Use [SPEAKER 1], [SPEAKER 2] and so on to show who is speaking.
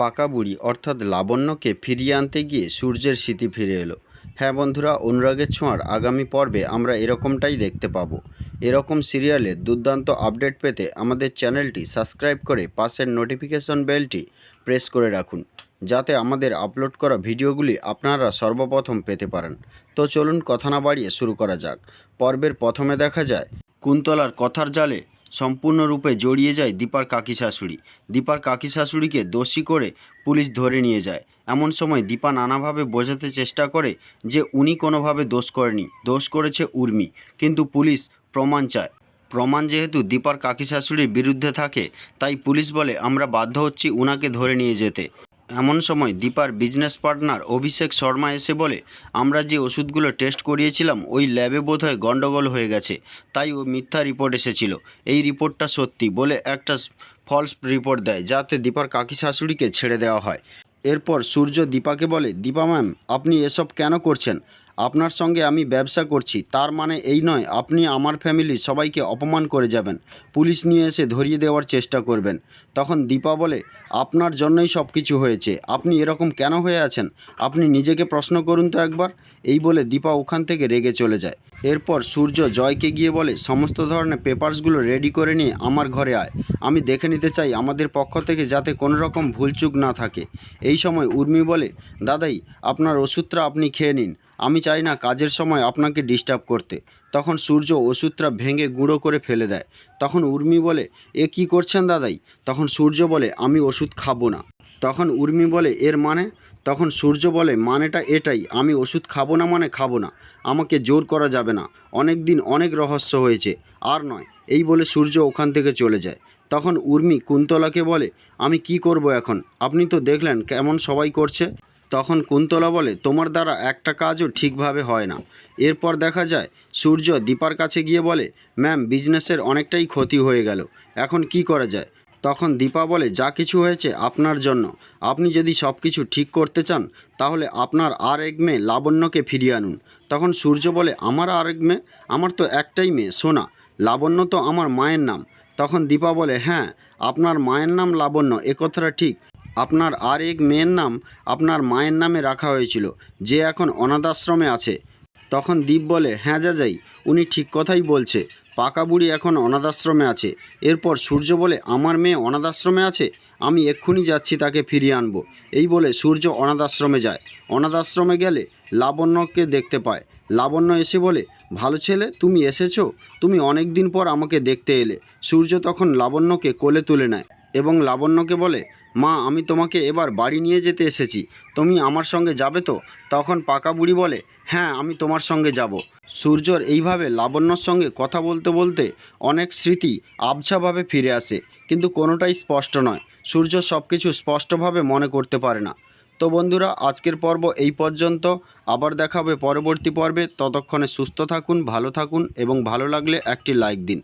[SPEAKER 1] পাকা বুড়ি, অর্থাৎ লাবণ্যকে ফিরিয়ে আনতে গিয়ে সূর্যের স্মৃতি ফিরে এলো। হ্যাঁ বন্ধুরা, অনুরাগের ছোঁয়ার আগামী পর্বে আমরা এরকমটাই দেখতে পাবো। এরকম সিরিয়ালে দুর্দান্ত আপডেট পেতে আমাদের চ্যানেলটি সাবস্ক্রাইব করে পাশের নোটিফিকেশন বেলটি প্রেস করে রাখুন, যাতে আমাদের আপলোড করা ভিডিওগুলি আপনারা সর্বপ্রথম পেতে পারেন। তো চলুন কথা না বাড়িয়ে শুরু করা যাক। পর্বের প্রথমে দেখা যায়, কুন্তলার কথার জালে সম্পূর্ণরূপে জড়িয়ে যায় দীপার কাকি শাশুড়ি দীপার কাকি শাশুড়িকে দোষী করে পুলিশ ধরে নিয়ে যায়। এমন সময় দীপা নানাভাবে বোঝাতে চেষ্টা করে যে উনি কোনোভাবে দোষ করেনি। দোষ করেছে উর্মি। কিন্তু পুলিশ প্রমাণ চায়। প্রমাণ যেহেতু দীপার কাকি শাশুড়ির বিরুদ্ধে থাকে, তাই পুলিশ বলে, আমরা বাধ্য হচ্ছি উনাকে ধরে নিয়ে যেতে। এমন সময় দীপার বিজনেস পার্টনার অভিষেক শর্মা এসে বলে, আমরা যে ওষুধগুলো টেস্ট করিয়েছিলাম, ওই ল্যাবে বোধহয় গণ্ডগোল হয়ে গেছে। তাই ও মিথ্যা রিপোর্ট এসেছিল। এই রিপোর্টটা সত্যি বলে একটা ফলস রিপোর্ট দেয়, যাতে দীপার কাকি শাশুড়িকে ছেড়ে দেওয়া হয়। এরপর সূর্য দীপাকে বলে, দীপা ম্যাম আপনি এসব কেন করছেন? আপনার সঙ্গে আমি ব্যবসা করছি, তার মানে এই নয়, আপনি আমার ফ্যামিলির সবাইকে অপমান করে যাবেন, পুলিশ নিয়ে এসে ধরিয়ে দেওয়ার চেষ্টা করবেন। তখন দীপা বলে, আপনার জন্যই সব কিছু হয়েছে, আপনি এরকম কেন হয়ে আছেন? আপনি নিজেকে প্রশ্ন করুন তো একবার। এই বলে দীপা ওখান থেকে রেগে চলে যায়। এরপর সূর্য জয়কে গিয়ে বলে, সমস্ত ধরনের পেপারসগুলো রেডি করে নিয়ে আমার ঘরে আয়। আমি দেখে নিতে চাই আমাদের পক্ষ থেকে যাতে কোনো রকম ভুলচুক না থাকে। এই সময় উর্মি বলে, দাদাই, আপনার ওষুধটা আপনি খেয়ে নিন। আমি চাই না কাজের সময় আপনাকে ডিস্টার্ব করতে। তখন সূর্য ওষুধটা ভেঙে গুঁড়ো করে ফেলে দেয়। তখন উর্মি বলে, এ কি করছেন দাদাই? তখন সূর্য বলে, আমি ওষুধ খাব না। তখন উর্মি বলে, এর মানে? তখন সূর্য বলে, মানেটা এটাই, আমি ওষুধ খাব না মানে খাব না। আমাকে জোর করা যাবে না। অনেক দিন অনেক রহস্য হয়েছে, আর নয়। এই বলে সূর্য ওখান থেকে চলে যায়। তখন উর্মি কুন্তলাকে বলে, আমি কি করব এখন? আপনি তো দেখলেন কেমন সবাই করছে। তখন কুন্তলা বলে, তোমার দ্বারা একটা কাজও ঠিকভাবে হয় না। এরপর দেখা যায়, সূর্য দীপার কাছে গিয়ে বলে, ম্যাম, বিজনেসের অনেকটাই ক্ষতি হয়ে গেল। এখন কি করা যায়? তখন দীপা বলে, যা কিছু হয়েছে আপনার জন্য। আপনি যদি সব কিছু ঠিক করতে চান, তাহলে আপনার আর এক মেয়ে লাবণ্যকে ফিরিয়ে আনুন। তখন সূর্য বলে, আমার আর এক মেয়ে? আমার তো একটাই মেয়ে, সোনা। লাবণ্য তো আমার মায়ের নাম। তখন দীপা বলে হ্যাঁ আপনার মায়ের নাম লাবণ্য, এ কথাটা ঠিক। আপনার আর এক মেয়ের নাম আপনার মায়ের নামে রাখা হয়েছিল, যে এখন অনাথাশ্রমে আছে। তখন দীপ বলে হ্যাঁ যাই উনি ঠিক কথাই বলছে, পাকা বুড়ি এখন অনাথাশ্রমে আছে। এরপর সূর্য বলে, আমার মেয়ে অনাথাশ্রমে আছে? আমি এক্ষুনি যাচ্ছি, তাকে ফিরিয়ে আনব। এই বলে সূর্য অনাথাশ্রমে যায়। অনাথাশ্রমে গেলে লাবণ্যকে দেখতে পায়। লাবণ্য এসে বলে, ভালো ছেলে, তুমি এসেছ? তুমি অনেক দিন পর আমাকে দেখতে এলে। সূর্য তখন লাবণ্যকে কোলে তুলে নেয় এবং লাবণ্যকে বলে মা, আমি তোমাকে এবার বাড়ি নিয়ে যেতে এসেছি। তুমি আমার সঙ্গে যাবে তো? তখন পাকা বুড়ি বলে হ্যাঁ আমি তোমার সঙ্গে যাব। সূর্যর এইভাবে লাবণ্যর সঙ্গে কথা বলতে বলতে অনেক স্মৃতি আবছাভাবে ফিরে আসে, কিন্তু কোনোটাই স্পষ্ট নয়। সূর্য সব কিছু স্পষ্টভাবে মনে করতে পারে না। তো বন্ধুরা, আজকের পর্ব এই পর্যন্ত। আবার দেখা হবে পরবর্তী পর্বে। ততক্ষণে সুস্থ থাকুন, ভালো থাকুন এবং ভালো লাগলে একটি লাইক দিন।